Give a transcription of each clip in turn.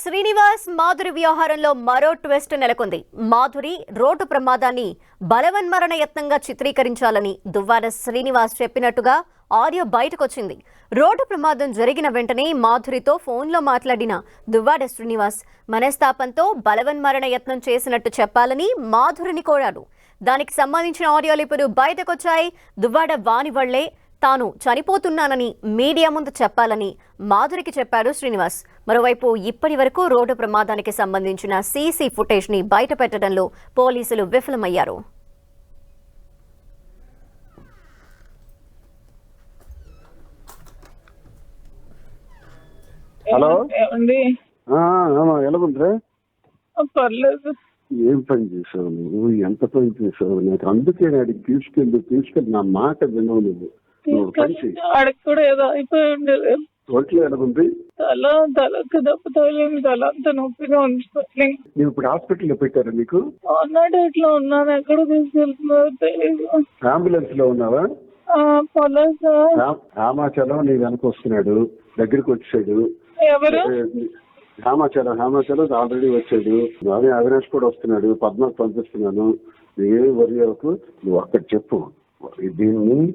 శ్రీనివాస్ మాధురి వ్యవహారంలో మరో ట్విస్ట్ నెలకొంది. మాధురి రోడ్డు ప్రమాదాన్ని బలవన్మరణ యత్నంగా చిత్రీకరించాలని దువ్వాడ శ్రీనివాస్ చెప్పినట్టుగా ఆడియో బయటకొచ్చింది. రోడ్డు ప్రమాదం జరిగిన వెంటనే మాధురితో ఫోన్లో మాట్లాడిన దువ్వాడ శ్రీనివాస్ మనస్తాపంతో బలవన్మరణ యత్నం చేసినట్టు చెప్పాలని మాధురిని కోరాడు. దానికి సంబంధించిన ఆడియోలు ఇప్పుడు బయటకొచ్చాయి. దువ్వాడ వాణి వళ్ళే తాను చనిపోతున్నానని మీడియా ముందు చెప్పాలని మాధురికి చెప్పాడు శ్రీనివాస్. మరోవైపు ఇప్పటి వరకు రోడ్డు ప్రమాదానికి సంబంధించిన సీసీ ఫుటేజ్ని బయట పెట్టడంలో పోలీసులు విఫలమయ్యారు. హలో? పర్లేదు. ఏం పని చేసావు నువ్వు? ఎంత పని చేసావు నాకు అందుకే అడిగి తీసుకెళ్ళి తీసుకెళ్ళి. నా మాట వినవు నువ్వు. ఏదో అయిపోయి ఉండేది. ఒంట్లో ఎలాగుంది తల తలకు దెబ్బ తగిలింది. తల అంత నొప్పిగా ఉంది ఇప్పుడు హాస్పిటల్లో పెట్టారా నీకు అన్నాడు ఇట్లా ఉన్నాను. ఎక్కడ తీసుకెళ్తున్నారో తెలియదు అంబులెన్స్లో ఉన్నావా రామాచలం నీ వెనక వస్తున్నాడు. దగ్గరికి వచ్చాడు. ఎవరు? రామాచలం రామాచలం ఆల్రెడీ వచ్చాడు. అదే అవినాష్ కూడా వస్తున్నాడు. పద్మకు పంపిస్తున్నాను. నువ్వేమి వరి నువ్వు అక్కడ చెప్పు. దీన్ని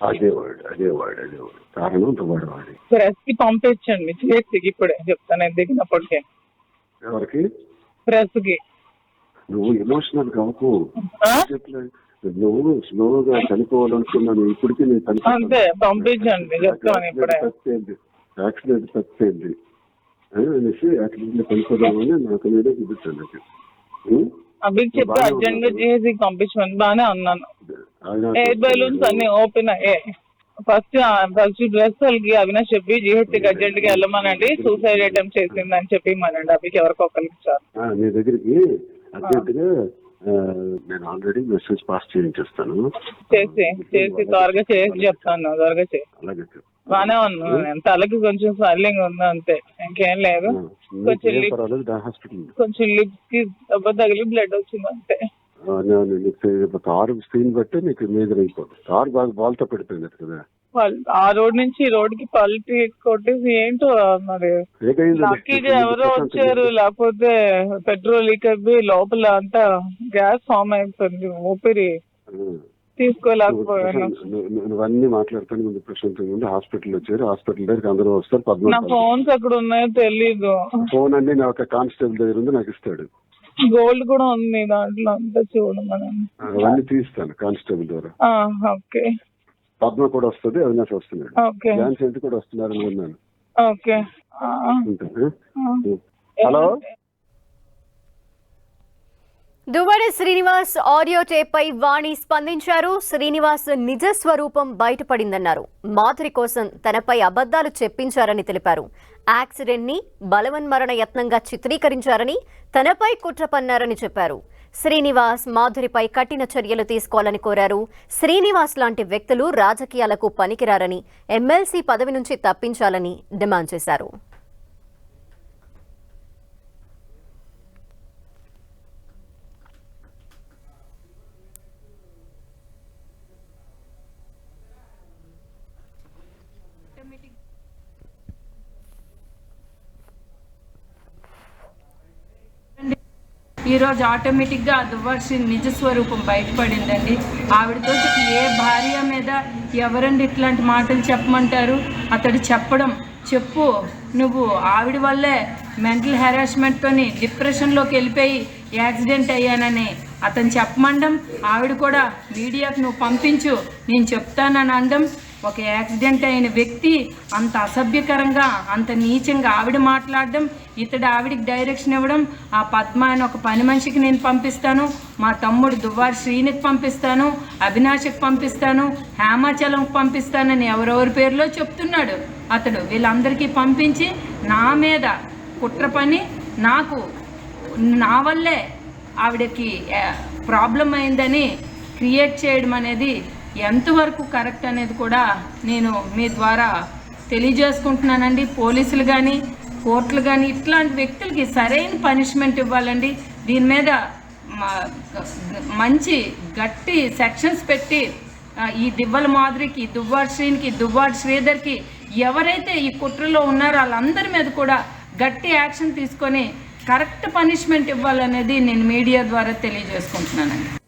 అదే వాడు అదే వాడు అదే వాడు కారణం దువాడు వాడి ప్రెస్కి పంపించండి. చేతికి ఇప్పుడే చెప్తాను నేను దిగినప్పటికే. ఎవరికి? ప్రెస్కి నువ్వు ఎమోషనల్ కావు ఆ? నువ్వు స్లోగా చనిపోవాలనుకున్నాను ఇప్పటికీ నేను. అంతే, పంపించండి, చెప్తాను ఇప్పుడే. యాక్సిడెంట్ తప్పింది అనేసి యాక్సిడెంట్ చనిపోదామని నాకు నేనే చూపించాను నాకు ఉం? అభికి చెప్పి అర్జెంట్గా. చేసి పంపించమని బాగానే అన్నాను. ఎయిర్ బెలూన్స్ అన్ని ఓపెన్ అయ్యాయి ఫస్ట్ ఫస్ట్ డ్రెస్ వాళ్ళకి అవినాష్ చెప్పి జిహెచ్కి అర్జెంట్గా వెళ్ళమనండి. సూసైడ్ అటెంప్ట్ చేసిందని చెప్పి మనండి అభికి ఎవరికి ఒకరికి ఇచ్చారు ఆ, నీ దగ్గరికి అర్జెంటుగా ఆ, నేను ఆల్రెడీ మెసేజ్ పాస్ చేయించేస్తాను. చేసి చేసి త్వరగా చేసి చెప్తాను. త్వరగా చేసి అలాగే. బాగానే ఉన్నాను. నేను తలకి కొంచెం స్వెల్లింగ్ ఉంది అంతే. ఇంకేం లేదు. కొంచెం లిప్ కొంచెం లిప్స్కి దెబ్బ తగిలి బ్లడ్ వచ్చింది అంతే నీకు కారు స్క్రీన్ బట్టి నీకు మేజర్ అయిపోతుంది కారు బాగా బాల్తో పెడిపోయింది కదా. ఆ రోడ్ నుంచి ఈ రోడ్కి పల్టీ కొట్టేసి ఏంటో మరి? లక్కీగా ఎవరో వచ్చారు లేకపోతే పెట్రోల్ లీక్ అయిపోయి లోపల అంతా గ్యాస్ ఫామ్ అయిపోయింది ఊపిరి తీసుకోలేకపోయాను. నువ్వన్నీ మాట్లాడుతాను ముందు ప్రశాంతంగా ఉండి హాస్పిటల్ వచ్చారు. హాస్పిటల్ దగ్గరికి అందరూ వస్తారు. నా ఫోన్స్ ఎక్కడ ఉన్నాయో తెలీదు. ఫోన్ అన్ని నా ఒక కానిస్టేబుల్ దగ్గర ఉంది నాకు ఇస్తాడు. గోల్డ్ కూడా ఉంది దాంట్లో అంతా చూడమని అవన్నీ తీస్తాను కానిస్టేబుల్ ద్వారా. ఆ, ఓకే. పద్మ కూడా వస్తుంది అవినాష్ వస్తున్నాడు. ఓకే. ఎంత కూడా వస్తున్నారని విన్నాను. Okay. Hello? Duvvada Srinivas audio టేప్పై Vani స్పందించారు. శ్రీనివాస్ నిజ స్వరూపం బయటపడిందన్నారు. మాధురి కోసం తనపై అబద్ధాలు చెప్పించారని తెలిపారు. యాక్సిడెంట్ని బలవన్మరణ యత్నంగా చిత్రీకరించారని తనపై కుట్ర పన్నారని చెప్పారు. శ్రీనివాస్ మాధురిపై కఠిన చర్యలు తీసుకోవాలని కోరారు. శ్రీనివాస్ లాంటి వ్యక్తులు రాజకీయాలకు పనికిరారని ఎమ్మెల్సీ పదవి నుంచి తప్పించాలని డిమాండ్ చేశారు. ఈరోజు ఆటోమేటిక్గా ఆ దువ్వార్షి నిజ స్వరూపం బయటపడిందండి. ఆవిడతో ఏ భార్య మీద ఎవరండి ఇట్లాంటి మాటలు చెప్పమంటారు? అతడు చెప్పడం చెప్పు. నువ్వు ఆవిడ వల్లే మెంటల్ హెరాస్మెంట్తోని డిప్రెషన్లోకి వెళ్ళిపోయి యాక్సిడెంట్ అయ్యానని అతను చెప్పమండం ఆవిడ కూడా మీడియాకు నువ్వు పంపించు. నేను చెప్తానని అనడం ఒక యాక్సిడెంట్ అయిన వ్యక్తి అంత అసభ్యకరంగా అంత నీచంగా ఆవిడ మాట్లాడడం ఇతడు ఆవిడికి డైరెక్షన్ ఇవ్వడం ఆ పద్మ అని ఒక పని మనిషికి నేను పంపిస్తాను మా తమ్ముడు దువ్వారి శ్రీనికి పంపిస్తాను అవినాష్కి పంపిస్తాను హేమాచలంకి పంపిస్తానని ఎవరెవరి పేరులో చెప్తున్నాడు. అతడు వీళ్ళందరికీ పంపించి నా మీద కుట్ర పని నాకు నా వల్లే ఆవిడకి ప్రాబ్లం అయిందని క్రియేట్ చేయడం అనేది ఎంతవరకు కరెక్ట్ అనేది కూడా నేను మీ ద్వారా తెలియజేసుకుంటున్నానండి. పోలీసులు కానీ కోర్టులు కానీ ఇట్లాంటి వ్యక్తులకి సరైన పనిష్మెంట్ ఇవ్వాలండి. దీని మీద మంచి గట్టి సెక్షన్స్ పెట్టి ఈ దివ్వల మాధురికి దువ్వాడు శ్రీనికి దువ్వాడు శ్రీధర్కి ఎవరైతే ఈ కుట్రలో ఉన్నారో వాళ్ళందరి మీద కూడా గట్టి యాక్షన్ తీసుకొని కరెక్ట్ పనిష్మెంట్ ఇవ్వాలనేది నేను మీడియా ద్వారా తెలియజేసుకుంటున్నానండి.